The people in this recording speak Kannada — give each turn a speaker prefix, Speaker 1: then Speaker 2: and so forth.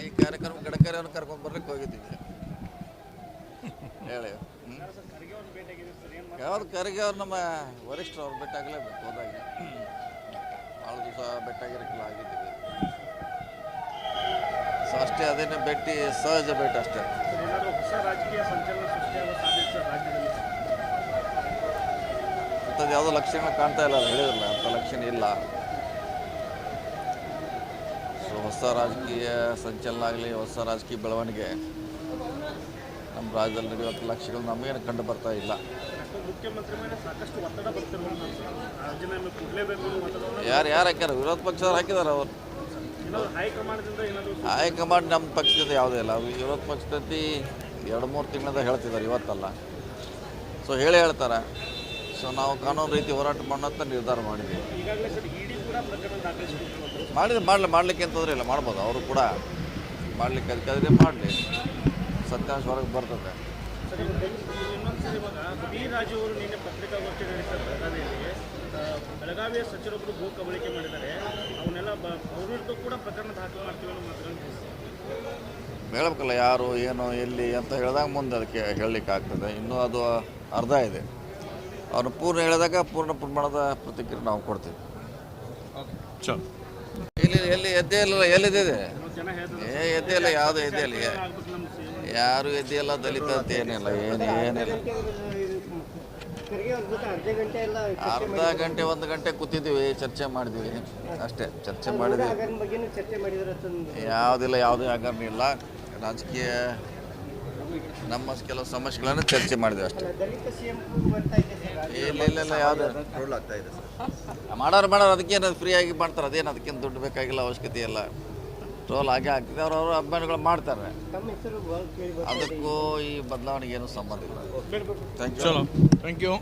Speaker 1: ಈ ಕಾರ್ಯಕ್ರಮ ಗಡಕರಿ ಅವ್ರನ್ನ ಕರ್ಕೊಂಡು ಬರ್ಲಿಕ್ಕೆ ಹೋಗಿದ್ದೀವಿ. ಹೇಳಿ? ಯಾವ್ದು ಖರ್ಗೆ ಅವ್ರು ನಮ್ಮ ವರಿಷ್ಠರು ಅವ್ರು ಭೇಟಿಯಾಗಲೇಬೇಕು ಹೋದಾಗ. ಭಾಳ ದಿವಸ ಭೇಟಿಯಾಗಿರಕ್ಕಿಲ್ಲ ಆಗಿದ್ದೀವಿ. ಸೊ ಅಷ್ಟೇ ಅದೇನೇ ಭೇಟಿ ಸಹಜ ಭೇಟಿ ಅಷ್ಟೇ. ಅಂಥದ್ದು ಯಾವುದೋ ಲಕ್ಷಣ ಕಾಣ್ತಾ ಇಲ್ಲ, ಅದು ಹೇಳಿದ್ರಲ್ಲ, ಅಂಥ ಲಕ್ಷಣ ಇಲ್ಲ. ಹೊಸ ರಾಜಕೀಯ ಸಂಚಲನ ಆಗಲಿ ಹೊಸ ರಾಜಕೀಯ ಬೆಳವಣಿಗೆ ನಮ್ಮ ರಾಜ್ಯದಲ್ಲಿ ನಡೆಯುವಂಥ ಲಕ್ಷ್ಯಗಳು ನಮಗೇನು ಕಂಡು ಬರ್ತಾ ಇಲ್ಲ. ಯಾರು ಯಾರು ಹಾಕ್ಯಾರ? ವಿರೋಧ ಪಕ್ಷದವ್ರು ಹಾಕಿದಾರೆ ಅವರು. ಹೈಕಮಾಂಡ್ ನಮ್ಮ ಪಕ್ಷದ ಯಾವುದೇ ಇಲ್ಲ. ವಿರೋಧ ಪಕ್ಷದಲ್ಲಿ ಎರಡು, ಮೂರು ತಿಂಗಳಿಂದ ಹೇಳ್ತಿದ್ದಾರೆ, ಇವತ್ತಲ್ಲ. ಸೊ ಹೇಳಿ ಹೇಳ್ತಾರೆ. ಸೊ ನಾವು ಕಾನೂನು ರೀತಿ ಹೋರಾಟ ಮಾಡೋಂತ ನಿರ್ಧಾರ ಮಾಡಿದ್ದೀವಿ ಮಾಡಿದ್ರೆ ಮಾಡಲಿ ಮಾಡಲಿಕ್ಕೆ ಅಂತಂದ್ರೆ ಇಲ್ಲ ಮಾಡ್ಬೋದು. ಅವರು ಕೂಡ ಮಾಡಲಿಕ್ಕೆ ಅದಕ್ಕಾದ್ರೆ ಮಾಡಲಿ. ಸತ್ಯಾಂಶ ಹೊರಗೆ ಬರ್ತದೆ.
Speaker 2: ಬೆಳಗಾವಿಯ ಸಚಿವರೊಬ್ಬರು ಭೂ ಕಬಳಿಕೆ ಮಾಡಿದ್ದಾರೆ. ಅವನ್ನೆಲ್ಲ ಕೂಡ ಪ್ರಕರಣ ದಾಖಲು ಮಾಡ್ತೀವಿ ತಿಳಿಸಿದ್ದಾರೆ
Speaker 1: ಹೇಳ್ಬೇಕಲ್ಲ ಯಾರು ಏನು ಎಲ್ಲಿ ಅಂತ ಹೇಳಿದಾಗ ಮುಂದೆ ಅದಕ್ಕೆ ಹೇಳಲಿಕ್ಕೆ ಆಗ್ತದೆ. ಇನ್ನೂ ಅದು ಅರ್ಧ ಇದೆ. ಅವ್ರು ಪೂರ್ಣ ಹೇಳಿದಾಗ ಪೂರ್ಣ ಪ್ರಮಾಣದ ಪ್ರತಿಕ್ರಿಯೆ ನಾವು ಕೊಡ್ತೀವಿ. ಇಲ್ಲಿ ಎಲ್ಲಿ ಎದ್ದೇ ಇಲ್ಲ ಎಲ್ಲಿದೆ ಏ ಎದ್ದೇ ಇಲ್ಲ ಯಾವುದು ಎದ್ದೇ ಇಲ್ಲ ಯಾರು ಎದ್ದೇ ಇಲ್ಲ ದಲಿತ ಅಂತ ಏನಿಲ್ಲ ಏನು ಏನಿಲ್ಲ.
Speaker 3: ಅರ್ಧ ಗಂಟೆ ಎಲ್ಲ
Speaker 1: ಅರ್ಧ ಗಂಟೆ ಒಂದು ಗಂಟೆ ಕೂತಿದ್ದೀವಿ ಚರ್ಚೆ ಮಾಡಿದ್ವಿ ಅಷ್ಟೇ ಚರ್ಚೆ ಮಾಡಿದ್ವಿ ಯಾವುದಿಲ್ಲ ಯಾವುದೇ ಹಗರಣ ಇಲ್ಲ. ರಾಜಕೀಯ ನಮ್ಮ ಕೆಲವು ಸಮಸ್ಯೆಗಳನ್ನು ಚರ್ಚೆ ಮಾಡಿದೆ ಅಷ್ಟೇ. ಇಲ್ಲ ಇಲ್ಲ ಇಲ್ಲ ಯಾವುದು?
Speaker 4: ಟ್ರೋಲ್ ಆಗ್ತಾ ಇದೆ ಸರ್
Speaker 1: ಮಾಡೋರು ಮಾಡೋರು ಅದಕ್ಕೇನು ಫ್ರೀಯಾಗಿ ಮಾಡ್ತಾರೆ. ಅದೇನು ಅದಕ್ಕೇನು ದುಡ್ಡು ಬೇಕಾಗಿಲ್ಲ ಅವಶ್ಯಕತೆ ಇಲ್ಲ. ಟ್ರೋಲ್ ಹಾಗೆ ಆಗ್ತದೆ. ಅವ್ರು ಅವರು ಅಭಿಮಾನಿಗಳು ಮಾಡ್ತಾರೆ. ಅದಕ್ಕೂ ಈ ಬದಲಾವಣೆಗೆ ಏನು ಸಂಬಂಧ ಇಲ್ಲ. ಥ್ಯಾಂಕ್ ಯು
Speaker 5: ಚಲೋ. Thank you